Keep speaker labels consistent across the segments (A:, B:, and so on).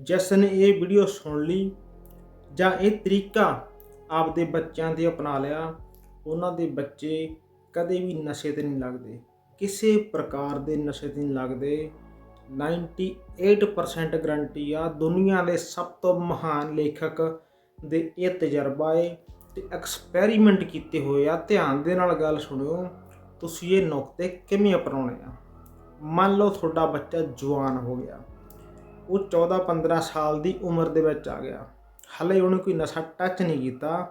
A: ਜਿਸ ਨੇ ਇਹ ਵੀਡੀਓ ਸੁਣ ਲਈ ਜਾਂ ਇਹ ਤਰੀਕਾ ਆਪਦੇ ਬੱਚਿਆਂ ਤੇ ਅਪਣਾ ਲਿਆ, ਉਹਨਾਂ ਦੇ ਬੱਚੇ ਕਦੇ ਵੀ ਨਸ਼ੇ ਤੇ ਨਹੀਂ ਲੱਗਦੇ। ਕਿਸੇ ਪ੍ਰਕਾਰ ਦੇ ਨਸ਼ੇ ਤੇ ਨਹੀਂ ਲੱਗਦੇ। 98% ਗਰੰਟੀ ਆ, ਦੁਨੀਆ ਦੇ ਸਭ ਤੋਂ ਮਹਾਨ ਲੇਖਕ ਦੇ ਇਹ ਤਜਰਬਾ ਏ ਤੇ ਐਕਸਪੈਰੀਮੈਂਟ ਕੀਤੇ ਹੋਏ ਆ। ਧਿਆਨ ਦੇ ਨਾਲ ਗੱਲ ਸੁਣਿਓ, ਤੁਸੀਂ ਇਹ ਨੁਕਤੇ ਕਿਵੇਂ ਅਪਣਾਉਣੇ ਆ? ਮੰਨ ਲਓ ਤੁਹਾਡਾ ਬੱਚਾ ਜਵਾਨ ਹੋ ਗਿਆ। ਉਹ 14-15 ਸਾਲ ਦੀ ਉਮਰ ਦੇ ਵਿੱਚ ਆ ਗਿਆ। ਹਲੇ ਉਹਨੇ ਕੋਈ ਨਸ਼ਾ ਟੱਚ ਨਹੀਂ ਕੀਤਾ,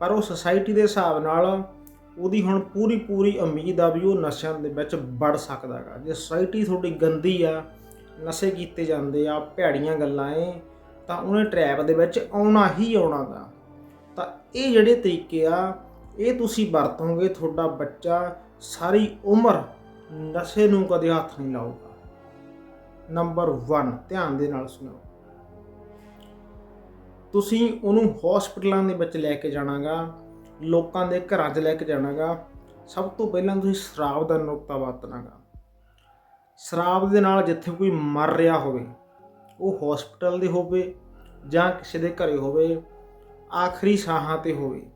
A: ਪਰ ਉਹ ਸੋਸਾਇਟੀ ਦੇ ਹਿਸਾਬ ਨਾਲ ਉਹਦੀ ਹੁਣ ਪੂਰੀ ਪੂਰੀ ਉਮੀਦ ਆ ਵੀ ਉਹ ਨਸ਼ਿਆਂ ਦੇ ਵਿੱਚ ਵੜ ਸਕਦਾ ਹੈਗਾ ਜੇ ਸੋਸਾਇਟੀ ਤੁਹਾਡੀ ਗੰਦੀ ਆ, ਨਸ਼ੇ ਕੀਤੇ ਜਾਂਦੇ ਆ, ਭੈੜੀਆਂ ਗੱਲਾਂ ਏ, ਤਾਂ ਉਹਨੇ ਟਰੈਪ ਦੇ ਵਿੱਚ ਆਉਣਾ ਹੀ ਆਉਣਾ ਗਾ। ਤਾਂ ਇਹ ਜਿਹੜੇ ਤਰੀਕੇ ਆ, ਇਹ ਤੁਸੀਂ ਵਰਤੋਗੇ, ਤੁਹਾਡਾ ਬੱਚਾ ਸਾਰੀ ਉਮਰ ਨਸ਼ੇ ਨੂੰ ਕਦੇ ਹੱਥ ਨਹੀਂ ਲਾਊਗਾ। ਨੰਬਰ 1 ਧਿਆਨ ਦੇ ਨਾਲ ਸੁਣੋ ਤੁਸੀਂ ਉਹਨੂੰ ਹਸਪੀਟਲਾਂ ਦੇ ਵਿੱਚ ਲੈ ਕੇ ਜਾਣਾਗਾ, ਲੋਕਾਂ ਦੇ ਘਰਾਂ 'ਚ ਲੈ ਕੇ ਜਾਣਾਗਾ, ਸਭ ਤੋਂ ਪਹਿਲਾਂ ਤੁਸੀਂ ਸ਼ਰਾਬ ਦਾ ਨੁਕਤਾ ਵਰਤਣਾਗਾ। ਸ਼ਰਾਬ ਦੇ ਨਾਲ ਜਿੱਥੇ ਕੋਈ ਮਰ ਰਿਹਾ ਹੋਵੇ, ਉਹ ਹਸਪੀਟਲ ਦੇ ਹੋਵੇ ਜਾਂ ਕਿਸੇ ਦੇ ਘਰੇ ਹੋਵੇ, ਆਖਰੀ ਸਾਹਾਂ ਤੇ ਹੋਵੇ,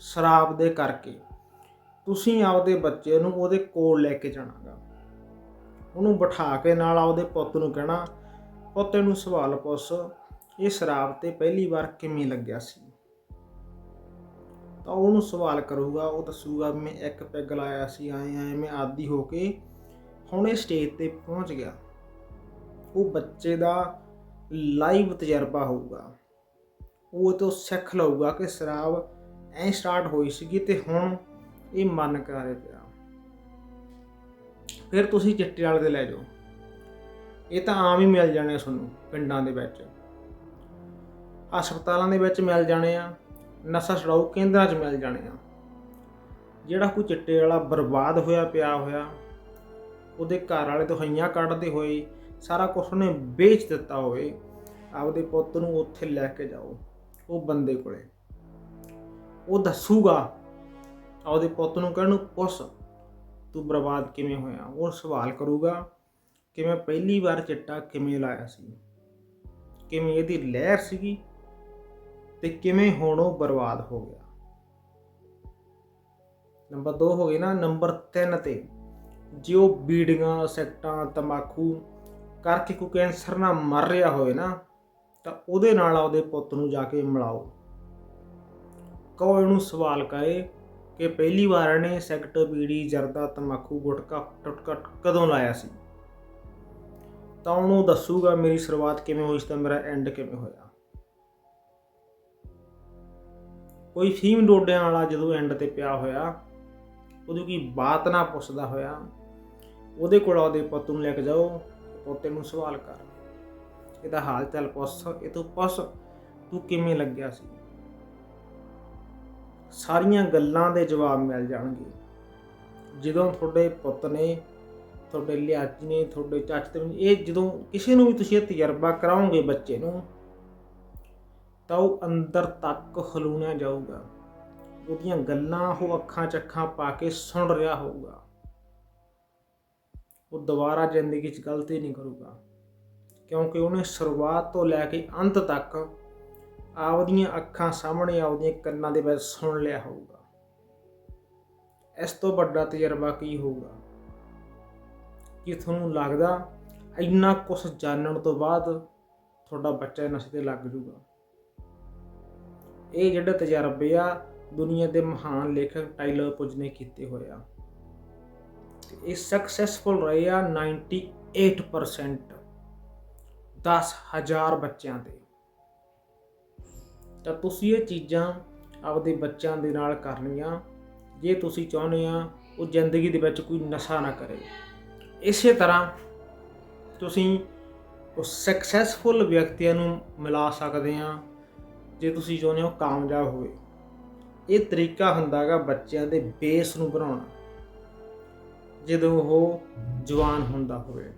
A: ਸ਼ਰਾਬ ਦੇ ਕਰਕੇ ਤੁਸੀਂ ਆਪਦੇ ਬੱਚੇ ਨੂੰ ਉਹਦੇ ਕੋਲ ਲੈ ਕੇ ਜਾਣਾਗਾ। ਉਹਨੂੰ ਬਿਠਾ ਕੇ ਨਾਲ ਆਪਦੇ ਪੁੱਤ ਨੂੰ ਕਹਿਣਾ, ਪੁੱਤ ਨੂੰ ਸਵਾਲ ਪੁੱਛ, ਇਹ ਸ਼ਰਾਬ ਤੇ ਪਹਿਲੀ ਵਾਰ ਕਿਵੇਂ ਲੱਗਿਆ ਸੀ? ਤਾਂ ਉਹਨੂੰ ਸਵਾਲ ਕਰੂਗਾ, ਉਹ ਦੱਸੂਗਾ, ਮੈਂ ਇੱਕ ਪੈਗ ਲਾਇਆ ਸੀ, ਆਏ ਆਏ, ਮੈਂ ਆਦੀ ਹੋ ਕੇ ਹੁਣ ਇਹ ਸਟੇਜ ਤੇ ਪਹੁੰਚ ਗਿਆ। ਉਹ ਬੱਚੇ ਦਾ ਲਾਈਵ ਤਜਰਬਾ ਹੋਊਗਾ। ਉਹ ਤੋਂ ਸਿੱਖ ਲਊਗਾ ਕਿ ਸ਼ਰਾਬ ਐ ਸਟਾਰਟ ਹੋਈ ਸੀਗੀ ਤੇ ਹੁਣ ਇਹ ਮਨ ਕਰੇ ਪਿਆ ਫਿਰ ਤੁਸੀਂ ਚਿੱਟੇ ਵਾਲੇ ਦੇ ਲੈ ਜਾਓ। ਇਹ ਤਾਂ ਆਮ ਹੀ ਮਿਲ ਜਾਣੇ ਆ ਤੁਹਾਨੂੰ ਪਿੰਡਾਂ ਦੇ ਵਿੱਚ। ਹਸਪਤਾਲਾਂ ਦੇ ਵਿੱਚ ਮਿਲ ਜਾਣੇ ਆ, ਨਸ਼ਾ ਛਡਾਊ ਕੇਂਦਰਾਂ 'ਚ ਮਿਲ ਜਾਣੇ ਆ। ਜਿਹੜਾ ਕੋਈ ਚਿੱਟੇ ਵਾਲਾ ਬਰਬਾਦ ਹੋਇਆ ਪਿਆ ਹੋਇਆ, ਉਹਦੇ ਘਰ ਵਾਲੇ ਦਵਾਈਆਂ ਕੱਢਦੇ ਹੋਏ ਸਾਰਾ ਕੁਝ ਉਹਨੇ ਵੇਚ ਦਿੱਤਾ ਹੋਵੇ, ਆਪਦੇ ਪੁੱਤ ਨੂੰ ਉੱਥੇ ਲੈ ਕੇ ਜਾਓ, ਉਹ ਬੰਦੇ ਕੋਲੇ। ਉਹ ਦੱਸੂਗਾ ਆਪਦੇ ਪੁੱਤ ਨੂੰ ਕਹਿਣ ਨੂੰ ਪੁੱਛ ਤੂੰ ਬਰਬਾਦ ਕਿਵੇਂ ਹੋਇਆ? ਉਹ ਸਵਾਲ ਕਰੂਗਾ ਕਿ ਮੈਂ ਪਹਿਲੀ ਵਾਰ ਚਿੱਟਾ ਕਿਵੇਂ ਲਾਇਆ ਸੀ? ਕਿਵੇਂ ਇਹਦੀ ਲਹਿਰ ਸੀਗੀ? ਤੇ ਕਿਵੇਂ ਹੁਣ ਉਹ ਬਰਬਾਦ ਹੋ ਗਿਆ? ਨੰਬਰ 2 ਹੋ ਗਈ ਨਾ, ਨੰਬਰ 3 ਤੇ ਜੇ ਉਹ ਬੀੜੀਆਂ, ਸੈਕਟਾਂ, ਤਮਾਕੂ ਕਰਕੇ ਕੋਈ ਕੈਂਸਰ ਨਾਲ ਮਰ ਰਿਹਾ ਹੋਵੇ ਨਾ, ਤਾਂ ਉਹਦੇ ਨਾਲ ਉਹਦੇ ਪੁੱਤ ਨੂੰ ਜਾ ਕੇ ਮਿਲਾਓ। ਕਹੋ ਇਹਨੂੰ ਸਵਾਲ ਕਰੇ? ਕਿ ਪਹਿਲੀ ਵਾਰ ਇਹਨੇ ਸੈਕਟ ਬੀੜੀ ਜਰਦਾ ਤਮਾਕੂ ਗੁਟਕਾ ਟੁਟਕਾ ਕਦੋਂ ਲਾਇਆ ਸੀ? ਤਾਂ ਉਹਨੂੰ ਦੱਸੂਗਾ ਮੇਰੀ ਸ਼ੁਰੂਆਤ ਕਿਵੇਂ ਹੋਈ ਸੀ ਤਾਂ ਮੇਰਾ ਐਂਡ ਕਿਵੇਂ ਹੋਇਆ। ਕੋਈ ਫੀਮ ਡੋਡਿਆਂ ਵਾਲਾ ਜਦੋਂ ਐਂਡ ਤੇ ਪਿਆ ਹੋਇਆ, ਉਹਦੀ ਕੀ ਬਾਤ ਨਾ ਪੁੱਛਦਾ ਹੋਇਆ, ਉਹਦੇ ਕੋਲ ਉਹਦੇ ਪੁੱਤ ਨੂੰ ਲੈ ਕੇ ਜਾਓ, ਪੋਤੇ ਨੂੰ ਸਵਾਲ ਕਰ। ਇਹਦਾ ਹਾਲ ਚਾਲ ਪੁੱਛ, ਇਹ ਤੋਂ ਪੁੱਛ, ਤੂੰ ਕਿਵੇਂ ਲੱਗਿਆ ਸੀ? ਸਾਰੀਆਂ ਗੱਲਾਂ ਦੇ ਜਵਾਬ ਮਿਲ ਜਾਣਗੇ। ਜਦੋਂ ਤੁਹਾਡੇ ਪੁੱਤ ਨੇ, ਤੁਹਾਡੇ ਲਿਆਚੀ ਨੇ, ਤੁਹਾਡੇ ਚਾਚੇ ਨੇ ਇਹ ਜਦੋਂ ਕਿਸੇ ਨੂੰ ਵੀ ਤੁਸੀਂ ਇਹ ਤਜਰਬਾ ਕਰਾਓਗੇ ਬੱਚੇ ਨੂੰ, ਤਾਂ ਉਹ ਅੰਦਰ ਤੱਕ ਹਲੂਣਾ ਜਾਊਗਾ। ਉਹਦੀਆਂ ਗੱਲਾਂ ਉਹ ਅੱਖਾਂ ਚੱਖਾਂ ਪਾ ਕੇ ਸੁਣ ਰਿਹਾ ਹੋਊਗਾ। ਉਹ ਦੁਬਾਰਾ ਜ਼ਿੰਦਗੀ 'ਚ ਗਲਤੀ ਨਹੀਂ ਕਰੂਗਾ। ਕਿਉਂਕਿ ਉਹਨੇ ਸ਼ੁਰੂਆਤ ਤੋਂ ਲੈ ਕੇ ਅੰਤ ਤੱਕ ਆਪਦੀਆਂ ਅੱਖਾਂ ਸਾਹਮਣੇ ਆਪਦੀਆਂ ਕੰਨਾਂ ਦੇ ਵਿੱਚ ਸੁਣ ਲਿਆ ਹੋਊਗਾ। ਇਸ ਤੋਂ ਵੱਡਾ ਤਜਰਬਾ ਕੀ ਹੋਊਗਾ? ਕਿ ਤੁਹਾਨੂੰ ਲੱਗਦਾ ਇੰਨਾ ਕੁਝ ਜਾਣਨ ਤੋਂ ਬਾਅਦ ਤੁਹਾਡਾ ਬੱਚਾ ਨਸ਼ੇ ਤੇ ਲੱਗ ਜੂਗਾ ਇਹ ਜਿਹੜੇ ਤਜਰਬੇ ਆ, ਦੁਨੀਆ ਦੇ ਮਹਾਨ ਲੇਖਕ ਟਾਈਲਰ ਪੁਜ ਨੇ ਕੀਤੇ ਹੋਇਆ ਇਹ ਸਕਸੈਸਫੁਲ ਰਹੇ ਆ 98% 10000 ਬੱਚਿਆਂ 'ਤੇ। ਤਾਂ ਤੁਸੀਂ ਇਹ ਚੀਜ਼ਾਂ ਆਪਦੇ ਬੱਚਿਆਂ ਦੇ ਨਾਲ ਕਰਨੀਆਂ। ਜੇ ਤੁਸੀਂ ਚਾਹੁੰਦੇ ਆ, ਉਹ ਜ਼ਿੰਦਗੀ ਦੇ ਵਿੱਚ ਕੋਈ ਨਸ਼ਾ ਨਾ ਕਰੇ। ਇਸੇ ਤਰ੍ਹਾਂ ਤੁਸੀਂ ਉਹ ਸਕਸੈਸਫੁਲ ਵਿਅਕਤੀਆਂ ਨੂੰ ਮਿਲਾ ਸਕਦੇ ਆ, ਜੇ ਤੁਸੀਂ ਚਾਹੁੰਦੇ ਹੋ ਕਾਮਯਾਬ ਹੋਵੇ। ਇਹ ਤਰੀਕਾ ਹੁੰਦਾਗਾ ਬੱਚਿਆਂ ਦੇ ਬੇਸ ਨੂੰ ਬਣਾਉਣਾ। ਜਦੋਂ ਉਹ ਜਵਾਨ ਹੁੰਦਾ ਹੋਵੇ।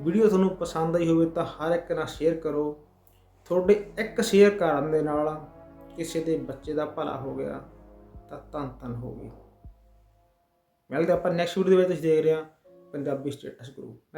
A: ਵੀਡੀਓ ਤੁਹਾਨੂੰ ਪਸੰਦ ਆਈ ਹੋਵੇ ਤਾਂ ਹਰ ਇੱਕ ਨਾਲ ਸ਼ੇਅਰ ਕਰੋ। ਤੁਹਾਡੇ ਇੱਕ ਸ਼ੇਅਰ ਕਰਨ ਦੇ ਨਾਲ ਕਿਸੇ ਦੇ ਬੱਚੇ ਦਾ ਭਲਾ ਹੋ ਗਿਆ, ਤਾਂ ਧੰਨ ਧੰਨ ਹੋ ਗਈ। ਮਿਲਦੇ ਆਪਾਂ ਨੈਕਸਟ ਵੀਡੀਓ ਦੇ ਵਿੱਚ, ਤੁਸੀਂ ਦੇਖ ਰਹੇ ਹਾਂ ਪੰਜਾਬੀ ਸਟੇਟਸ ਗਰੁੱਪ